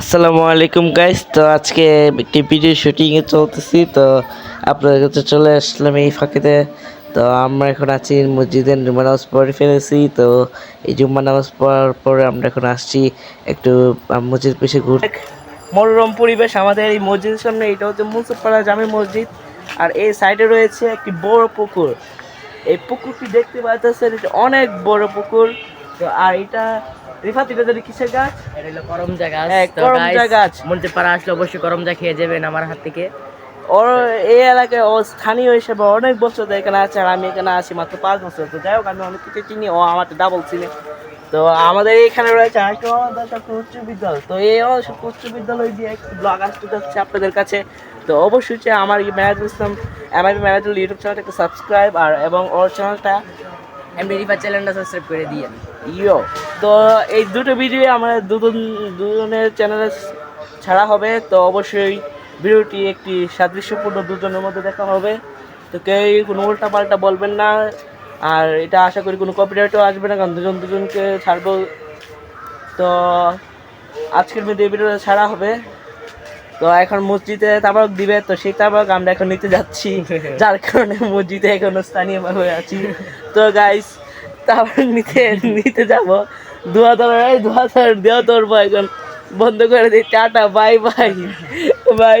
আসসালামু আলাইকুম গাইস তো আজকে একটি ভিডিও শুটিংয়ে চলতেছি। তো আপনাদের কাছে চলে আসলাম এই ফাঁকিতে। তো আমরা এখন আছি মসজিদের জুম্মা নামাজ পড়ে ফেলেছি। তো এই জুম্মা নামাজ পড়ার পরে আমরা এখন আসছি একটু মসজিদ পেশে ঘুর মনোরম পরিবেশ। আমাদের এই মসজিদের সামনে এটা হচ্ছে মুসুরপাড়া জামে মসজিদ। আর এই সাইডে রয়েছে একটি বড় পুকুর। এই পুকুরটি দেখতে এটা অনেক বড় পুকুর। তো আর এটা রিফাত এটা যদি কিসের গাছ? এটা হলো করমজা গাছ। হ্যাঁ, করমজা গাছ। মন্দির পাড়া আসলে অবশ্যই করমজা খেয়ে যাবেন আমার হাত থেকে। ওর এই এলাকায় ও স্থানীয় হিসেবে অনেক বছর এখানে আছে আর আমি এখানে আছি মাত্র পাঁচ বছর। তো যাই হোক আমি অনেক কিছু চিনি ও আমার ডাবল চিনি। তো আমাদের এখানে রয়েছে উচ্চ বিদ্যালয়। তো এই উচ্চ বিদ্যালয় দিয়ে একটি ব্লগ আসতে যাচ্ছে আপনাদের কাছে। তো অবশ্যই আমার এই ম্যারাজুল ইসলাম এমআইবি ম্যারাজুল ইউটিউব চ্যানেলটা একটু সাবস্ক্রাইব আর এবং ওর চ্যানেলটা এমডি রিফার চ্যানেলটা সাবস্ক্রাইব করে দিয়ে ইয়ো তো এই দুটো ভিডিও আমাদের দুজন দুজনের চ্যানেলে ছাড়া হবে তো অবশ্যই ভিডিওটি একটি সাদৃশ্যপূর্ণ দুজনের মধ্যে দেখা হবে। তো কেউ কোনো উল্টা পাল্টা বলবেন না আর এটা আশা করি কোনো কপিরাইটও আসবে না কারণ দুজন দুজনকে ছাড়বো। তো আজকের মধ্যে এই ভিডিওটা ছাড়া হবে। তো এখন মসজিদে তাবারক দিবে তো সেই তাবারক আমরা এখন নিতে যাচ্ছি। যার কারণে মসজিদে এখনও স্থানীয় ভাবে আছি। তো গাইস তাবারক নিতে নিতে যাব। দোয়া তোর দোয়া তোর দেওয়া তোর এখন। বন্ধ করে দিই। Tata bye bye bye bye